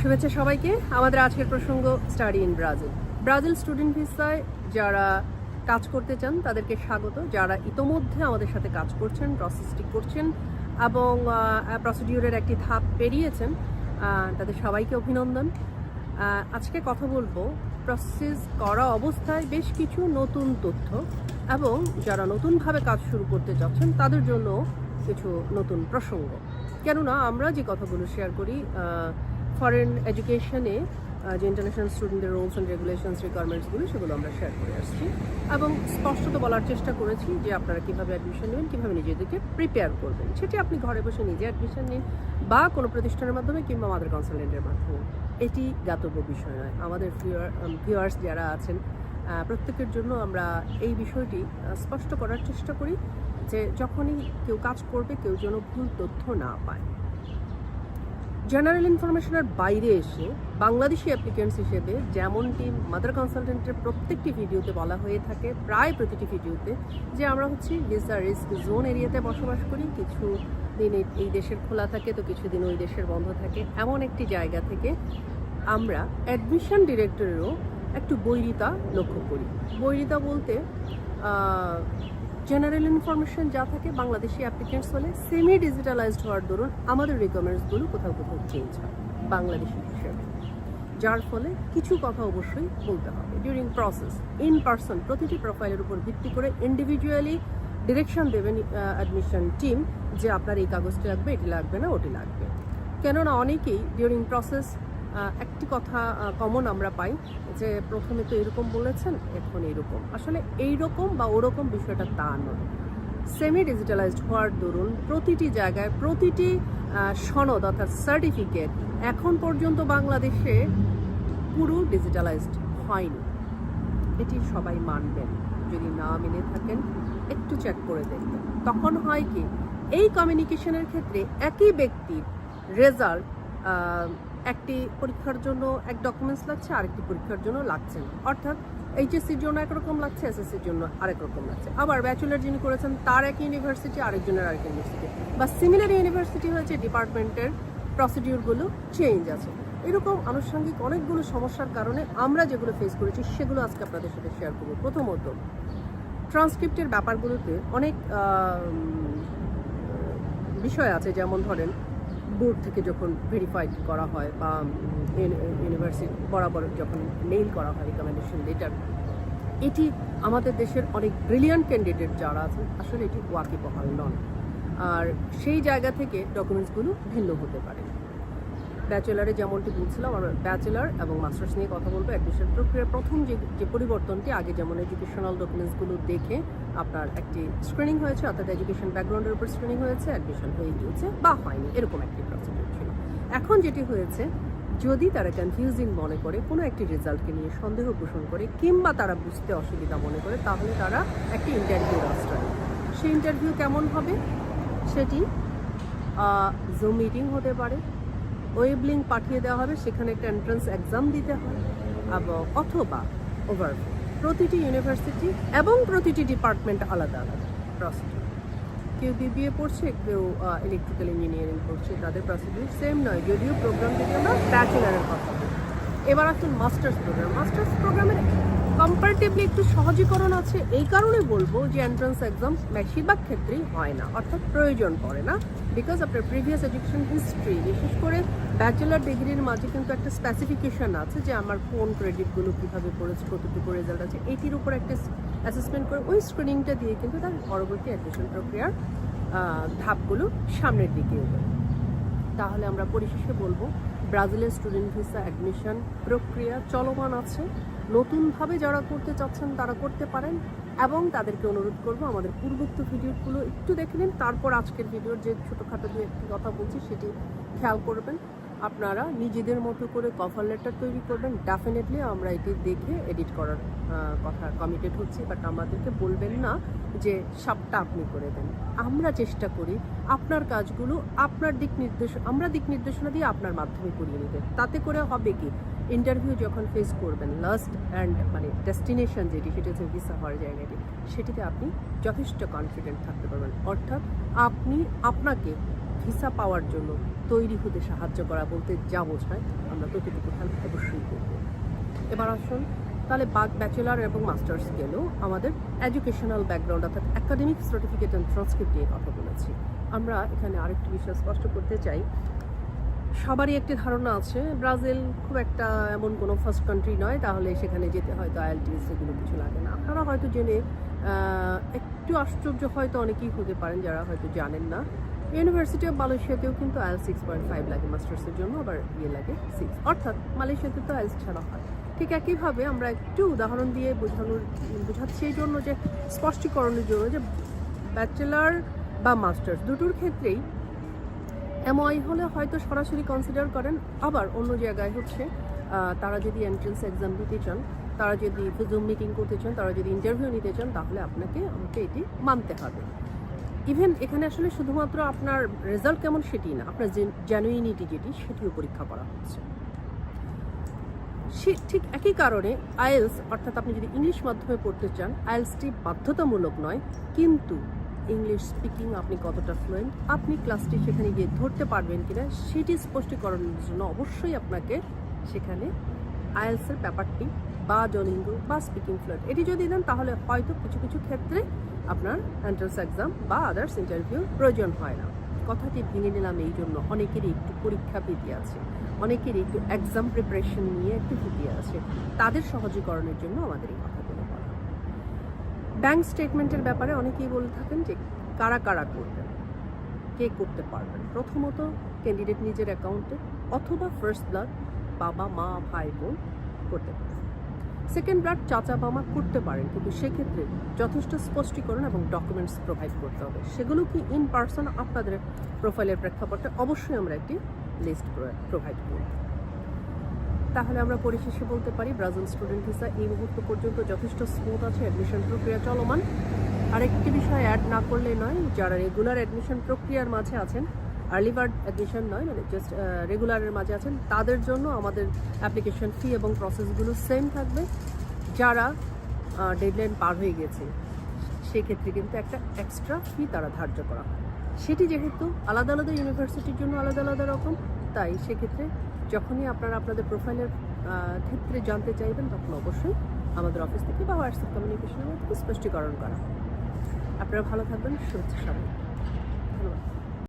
শুভেচ্ছা সবাইকে। আমাদের আজকের প্রসঙ্গ study in Brazil Brazil student ভিসায় যারা কাজ করতে চান, তাদেরকে স্বাগত। যারা ইতোমধ্যে আমাদের সাথে কাজ করছেন প্রসেসটি করছেন এবং প্রসিডিউরের একটি ধাপ পেরিয়েছেন তাদের সবাইকে অভিনন্দন। আজকে কথা বলব প্রসেস করা অবস্থায় বেশ কিছু নতুন তথ্য এবং যারা নতুনভাবে কাজ শুরু করতে যাচ্ছেন তাদের জন্য কিছু নতুন প্রসঙ্গ। কেননা আমরা যে কথাগুলো শেয়ার করি ফরেন এডুকেশনে যে ইন্টারন্যাশনাল স্টুডেন্টদের রুলস অ্যান্ড রেগুলেশনস রিকোয়ারমেন্টসগুলো সেগুলো আমরা শেয়ার করে আসছি। এবং স্পষ্টত বলার চেষ্টা করেছি যে আপনারা কীভাবে অ্যাডমিশন নেবেন, কীভাবে নিজেদেরকে প্রিপেয়ার করবেন। সেটি আপনি ঘরে বসে নিজে অ্যাডমিশন নিন বা কোনো প্রতিষ্ঠানের মাধ্যমে কিংবা আমাদের কনসালটেন্টের মাধ্যমে। এটি জ্ঞাতব্য বিষয় নয়। আমাদের ভিউয়ার্স যারা আছেন প্রত্যেকের জন্য আমরা এই বিষয়টি স্পষ্ট করার চেষ্টা করি যে যখনই কেউ কাজ করবে, কেউ যেন ভুল তথ্য না পায়। জেনারেল ইনফরমেশনের বাইরে এসে বাংলাদেশি অ্যাপ্লিকেন্টস হিসেবে যেমনটি মাদার কনসালটেন্টের প্রত্যেকটি ভিডিওতে বলা হয়ে থাকে, প্রায় প্রতিটি ভিডিওতে যে আমরা হচ্ছি ভিসা রিস্ক জোন এরিয়াতে বসবাস করি। কিছু দিন এই- দেশের খোলা থাকে, তো কিছুদিন ওই দেশের বন্ধ থাকে। এমন একটি জায়গা থেকে আমরা অ্যাডমিশন ডিরেক্টরেরও একটু বৈরিতা লক্ষ্য করি। বৈরিতা বলতে জেনারেল ইনফরমেশন যা থাকে বাংলাদেশি অ্যাপ্লিকেন্টস হলে সেমি ডিজিটালাইজড হওয়ার দরুন আমাদের রিকমেন্ডসগুলো কোথাও কোথাও চেঞ্জ হয়, বাংলাদেশি হিসেবে। যার ফলে কিছু কথা অবশ্যই বলতে হবে। ডিউরিং প্রসেস ইন পার্সন প্রতিটি প্রোফাইলের উপর ভিত্তি করে ইন্ডিভিজুয়ালি ডিরেকশন দেবেন অ্যাডমিশন টিম যে আপনার এই কাগজটি লাগবে, এটি লাগবে না, ওটি লাগবে। কেননা অনেকেই ডিউরিং প্রসেস একটি কথা কমন আমরা পাই যে প্রথমে তো এরকম বলেছেন, এখন এরকম। আসলে এইরকম বা ওরকম বিষয়টা তা নয়। সেমি ডিজিটালাইজড হওয়ার দরুন প্রতিটি জায়গায় প্রতিটি সনদ অর্থাৎ সার্টিফিকেট এখন পর্যন্ত বাংলাদেশে পুরো ডিজিটালাইজড হয়নি। এটি সবাই মানবেন। যদি না মেনে থাকেন, একটু চেক করে দেখবেন। তখন হয় কি, এই কমিউনিকেশনের ক্ষেত্রে একই ব্যক্তির রেজাল্ট একটি পরীক্ষার জন্য এক ডকুমেন্টস লাগছে, আরেকটি পরীক্ষার জন্য লাগছে না। অর্থাৎ এইচএসসির জন্য একরকম লাগছে এসএসসির জন্য আরেক রকম লাগছে। আবার ব্যাচেলার যিনি করেছেন, তার এক ইউনিভার্সিটি আরেকজনের আরেক ইউনিভার্সিটি বা সিমিলার ইউনিভার্সিটি হয়েছে ডিপার্টমেন্টের প্রসিডিউরগুলো চেঞ্জ আছে। এরকম আনুষঙ্গিক অনেকগুলো সমস্যার কারণে আমরা যেগুলো ফেস করেছি, সেগুলো আজকে আপনাদের সাথে শেয়ার করব। প্রথমত ট্রান্সক্রিপ্টের ব্যাপারগুলোতে অনেক বিষয় আছে। যেমন ধরেন বোর্ড থেকে যখন ভেরিফাইড করা হয় বা ইউনিভার্সিটি বরাবর যখন মেইল করা হয় রিকমেন্ডেশন লেটার এটি আমাদের দেশের অনেক ব্রিলিয়ান্ট ক্যান্ডিডেট যারা আছেন, আসলে এটি ওয়াকিবহাল নন। আর সেই জায়গা থেকে ডকুমেন্টসগুলো ভিন্ন হতে পারে। ব্যাচেলারে যেমনটি বলছিলাম, আমরা ব্যাচেলার এবং মাস্টার্স নিয়ে কথা বলব। অ্যাডমিশন প্রক্রিয়ার প্রথম যে যে পরিবর্তনটি, আগে যেমন এডুকেশনাল ডকুমেন্টসগুলো দেখে আপনার একটি স্ক্রিনিং হয়েছে, অর্থাৎ এডুকেশন ব্যাকগ্রাউন্ডের উপর স্ক্রিনিং হয়েছে অ্যাডমিশন হয়ে গিয়েছে, বা হয়নি, এরকম একটি প্রসিডিউর ছিল। এখন যেটি হয়েছে, যদি তারা কনফিউজিং মনে করে, কোনো একটি রেজাল্টকে নিয়ে সন্দেহ পোষণ করে, কিংবা তারা বুঝতে অসুবিধা মনে করে, তাহলে তারা একটি ইন্টারভিউ রাস্টার সেই ইন্টারভিউ কেমন হবে? সেটি জুম মিটিং হতে পারে ওয়েব লিঙ্ক পাঠিয়ে দেওয়া হবে, সেখানে একটা এন্ট্রান্স এক্সাম দিতে হয়, এবং অথবা ওভার প্রতিটি ইউনিভার্সিটি এবং প্রতিটি ডিপার্টমেন্ট আলাদা আলাদা প্রসিডিউর কেউ বিবিএ পড়ছে, কেউ ইলেকট্রিক্যাল ইঞ্জিনিয়ারিং পড়ছে, তাদের প্রসিডিউর সেম নয়, যদিও প্রোগ্রাম থেকে আমরা ব্যাচেলারের কথা। এবার আসুন মাস্টার্স প্রোগ্রাম মাস্টার্স প্রোগ্রামের কম্পারেটিভলি একটু সহজীকরণ আছে, এই কারণে বলব যে এন্ট্রান্স এক্সাম বেশিরভাগ ক্ষেত্রেই হয় না, অর্থাৎ প্রয়োজন পড়ে না। বিকজ আপনার প্রিভিয়াস এডুকেশন হিস্ট্রি বিশেষ করে ব্যাচেলার ডিগ্রির মাঝে কিন্তু একটা স্পেসিফিকেশন আছে যে আমার কোন ক্রেডিটগুলো কীভাবে পড়েছে কতটুকু রেজাল্ট আছে। এটির উপর একটা অ্যাসেসমেন্ট করে ওই স্ক্রিনিংটা দিয়ে কিন্তু তার পরবর্তী অ্যাডমিশন প্রক্রিয়ার ধাপগুলো সামনের দিকে এগোয়। তাহলে আমরা পরিশেষে বলব ব্রাজিলের স্টুডেন্ট ভিসা অ্যাডমিশন প্রক্রিয়া চলমান আছে। নতুনভাবে যারা করতে চাচ্ছেন তারা করতে পারেন এবং তাদেরকে অনুরোধ করব আমাদের পূর্বোক্ত ভিডিওগুলো একটু দেখে নিন। তারপর আজকের ভিডিওর যে ছোটোখাটো দু একটি কথা বলছি সেটি খেয়াল করবেন। আপনারা নিজেদের মতো করে কভার লেটার তৈরি করবেন। ডেফিনেটলি আমরা এটি দেখে এডিট করার কথা কমিটেড হচ্ছি। বাট আমাদেরকে বলবেন না যে সবটা আপনি করে দেন। আমরা চেষ্টা করি আপনার কাজগুলো আপনার দিক নির্দেশ, আমরা দিক নির্দেশনা দিয়ে আপনার মাধ্যমে করিয়ে নিতে। তাতে করে হবে কি? ইন্টারভিউ যখন ফেস করবেন লাস্ট অ্যান্ড মানে ডেস্টিনেশন যেটি, সেটা হচ্ছে ভিসা হওয়ার জায়গাটি, সেটিতে আপনি যথেষ্ট কনফিডেন্ট থাকতে পারবেন। অর্থাৎ আপনি আপনাকে ভিসা পাওয়ার জন্য তৈরি হতে সাহায্য করা বলতে যা বোঝায়, আমরা ততটুকু হেল্প অবশ্যই করব। এবার আসুন, তাহলে ব্যাচেলার এবং মাস্টার্স গেলেও আমাদের এডুকেশনাল ব্যাকগ্রাউন্ড অর্থাৎ একাডেমিক সার্টিফিকেট অ্যান্ড ট্রান্সক্রিপ্ট নিয়ে কথা বলেছি। আমরা এখানে আরেকটি বিষয় স্পষ্ট করতে চাই সবারই একটি ধারণা আছে। ব্রাজিল খুব একটা এমন কোনো ফার্স্ট কান্ট্রি নয়, তাহলে সেখানে যেতে হয়তো আইএলটিএস এগুলো কিছু লাগে না। আপনারা হয়তো জেনে একটু আশ্চর্য হয়তো অনেকেই হতে পারেন যারা হয়তো জানেন না। ইউনিভার্সিটি অফ মালয়েশিয়াতেও কিন্তু আইএল সিক্স পয়েন্ট ফাইভ লাগে মাস্টার্সের জন্য আবার ইয়ে লাগে সিক্স অর্থাৎ মালয়েশিয়াতে তো আইএলস ছাড়া হয়। ঠিক একইভাবে আমরা একটু উদাহরণ দিয়ে বোঝানোর, বোঝাচ্ছি এই জন্য যে স্পষ্টীকরণের জন্য যে ব্যাচেলার বা মাস্টার্স দুটোর ক্ষেত্রেই এমআই হলে হয়তো সরাসরি কনসিডার করেন, আবার অন্য জায়গায় হচ্ছে তারা যদি এন্ট্রেন্স এক্সাম দিতে চান, তারা যদি জুম মিটিং করতে চান, তারা যদি ইন্টারভিউ নিতে চান, তাহলে আপনাকে, আমাকে এটি মানতে হবে। ইভেন এখানে আসলে শুধুমাত্র আপনার রেজাল্ট কেমন সেটি না, আপনার জেনুইনিটি যেটি, সেটিও পরীক্ষা করা হচ্ছে। সে ঠিক একই কারণে আইএলস অর্থাৎ আপনি যদি ইংলিশ মাধ্যমে পড়তে চান আইএলসটি বাধ্যতামূলক নয়, কিন্তু ইংলিশ স্পিকিং আপনি কতটা ফ্লুয়েন্ট আপনি ক্লাসটি সেখানে গিয়ে ধরতে পারবেন কিনা, সেটি স্পষ্টীকরণের জন্য অবশ্যই আপনাকে সেখানে আইএলসের ব্যাপারটি বা ডলিঙ্গো বা স্পিকিং ফ্লুয়েন্ট এটি যদি দেন তাহলে হয়তো কিছু কিছু ক্ষেত্রে আপনার এন্ট্রান্স এক্সাম বা আদার্স ইন্টারভিউ প্রয়োজন হয় না। কথাটি ভেঙে নিলাম এই জন্য, অনেকেরই একটু পরীক্ষা ভীতি আছে, অনেকেরই একটু এক্সাম প্রিপারেশন নিয়ে একটু ভীতি আছে। তাদের সহজীকরণের জন্য আমাদের এই বলা ব্যাংক স্টেটমেন্টের ব্যাপারে অনেকেই বলে থাকেন যে কারা কারা করবেন? কে করতে পারবেন? প্রথমত ক্যান্ডিডেট নিজের অ্যাকাউন্টে অথবা ফার্স্ট ব্লাড বাবা, মা, ভাই, বোন করতে পারেন। সেকেন্ড ব্লাড চাচা, বাবা করতে পারেন, কিন্তু সেক্ষেত্রে যথেষ্ট স্পষ্টীকরণ এবং ডকুমেন্টস প্রোভাইড করতে হবে। সেগুলো কি ইন পার্সন আপনাদের প্রোফাইলের প্রেক্ষাপটে অবশ্যই আমরা একটি লিস্ট প্রোভাইড করব। তাহলে আমরা পরিশেষে বলতে পারি, ব্রাজিল স্টুডেন্ট ভিসা এই মুহূর্ত পর্যন্ত যথেষ্ট স্মুথ আছে অ্যাডমিশন প্রক্রিয়া চলমান। আরেকটি বিষয় অ্যাড না করলে নয়, যারা রেগুলার অ্যাডমিশন প্রক্রিয়ার মাঝে আছেন আর্লি বার্ড অ্যাডমিশন নয় মানে জাস্ট রেগুলারের মাঝে আছেন, তাদের জন্য আমাদের অ্যাপ্লিকেশন ফি এবং প্রসেসগুলো সেম থাকবে। যারা ডেডলাইন পার হয়ে গেছে, সেক্ষেত্রে কিন্তু একটা এক্সট্রা ফি তারা ধার্য করা সেটি যেহেতু আলাদা আলাদা ইউনিভার্সিটির জন্য আলাদা আলাদা রকম তাই সেক্ষেত্রে যখনই আপনারা আপনাদের প্রোফাইলের ক্ষেত্রে জানতে চাইবেন, তখন অবশ্যই আমাদের অফিস থেকে বা হোয়াটসঅ্যাপ কমিউনিকেশনের মধ্যে স্পষ্টীকরণ করা। আপনারা ভালো থাকবেন সুস্থ সবাই